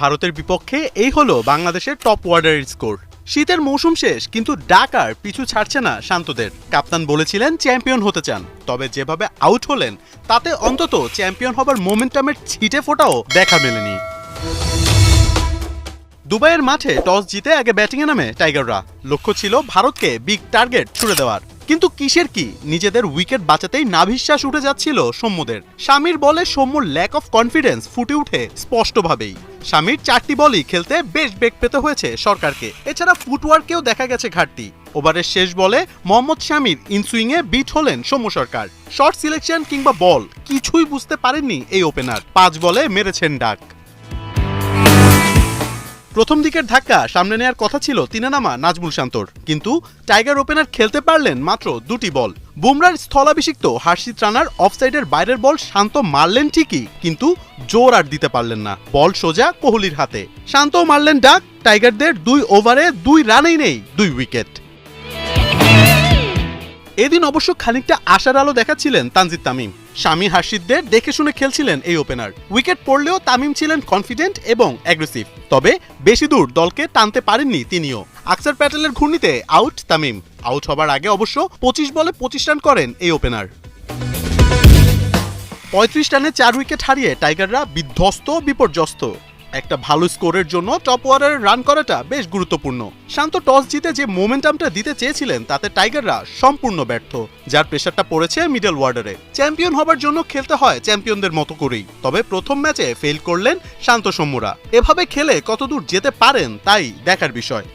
ভারতের বিপক্ষে এই হলো বাংলাদেশের টপ ওয়ার্ডারের স্কোর শীতের মৌসুম শেষ, কিন্তু ডাকার পিছু ছাড়ছে না শান্তদের। কাপ্তান বলেছিলেন চ্যাম্পিয়ন হতে চান, তবে যেভাবে আউট হলেন, তাতে অন্তত চ্যাম্পিয়ন হবার মোমেন্টামের ছিটে ফোটাও দেখা মেলেনি। দুবাইয়ের মাঠে টস জিতে আগে ব্যাটিংয়ে নামে টাইগাররা লক্ষ্য ছিল ভারতকে বিগ টার্গেট ছুড়ে দেওয়ার। কিন্তু কিসের কি? নিজেদের উইকেট বাঁচাতেই নাভিশ্বাস উঠে যাচ্ছিল সৌম্যদের। স্বামীর বলে সৌম্যর ল্যাক অফ কনফিডেন্স ফুটে উঠে স্পষ্টভাবেই। স্বামীর চারটি বলই খেলতে বেশ বেগ পেতে হয়েছে সরকারকে। এছাড়া ফুটওয়ার্কেও দেখা গেছে ঘাটতি। ওভারের শেষ বলে মোহাম্মদ শামির ইনসুইংয়ে বিট হলেন সৌম্য সরকার। শর্ট সিলেকশন কিংবা বল কিছুই বুঝতে পারেননি এই ওপেনার পাঁচ বলে মেরেছেন ডাক। প্রথম দিকের ধাক্কা সামনে নেয়ার কথা ছিল তিনানামা নাজমুল শান্তর। কিন্তু টাইগার ওপেনার খেলতে পারলেন মাত্র দুটি বল। বুমরার স্থলাভিষিক্ত হার্ষিত রানার অফসাইডের বাইরের বল শান্ত মারলেন ঠিকই, কিন্তু জোর আর দিতে পারলেন না। বল সোজা কোহলির হাতে। শান্ত মারলেন ডাক, টাইগারদের দুই ওভারে দুই রানেই নেই, দুই উইকেট। এদিন অবশ্য খানিকটা আশার আলো দেখাচ্ছিলেন তানজিদ তামিম। স্বামী হাসিদদের দেখে শুনে খেলছিলেন এই ওপেনার উইকেট পড়লেও তামিম ছিলেন কনফিডেন্ট এবং অ্যাগ্রেসিভ তবে বেশি দূর দলকে টানতে পারেননি তিনিও। আকসার প্যাটেলের ঘূর্ণিতে আউট তামিম। আউট হবার আগে অবশ্য পঁচিশ বলে পঁচিশ রান করেন এই ওপেনার পঁয়ত্রিশ রানে চার উইকেট হারিয়ে টাইগাররা বিধ্বস্ত বিপর্যস্ত। একটা ভালো স্কোরের জন্য টপ ওয়ারের রান করাটা বেশ গুরুত্বপূর্ণ। শান্ত টস জিতে যে মোমেন্টামটা দিতে চেয়েছিলেন, তাতে টাইগাররা সম্পূর্ণ ব্যর্থ, যার প্রেশারটা পড়েছে মিডল ওয়ার্ডারে। চ্যাম্পিয়ন হবার জন্য খেলতে হয় চ্যাম্পিয়নদের মতো করেই, তবে প্রথম ম্যাচে ফেল করলেন শান্ত সৌম্যরা। এভাবে খেলে কতদূর যেতে পারেন, তাই দেখার বিষয়।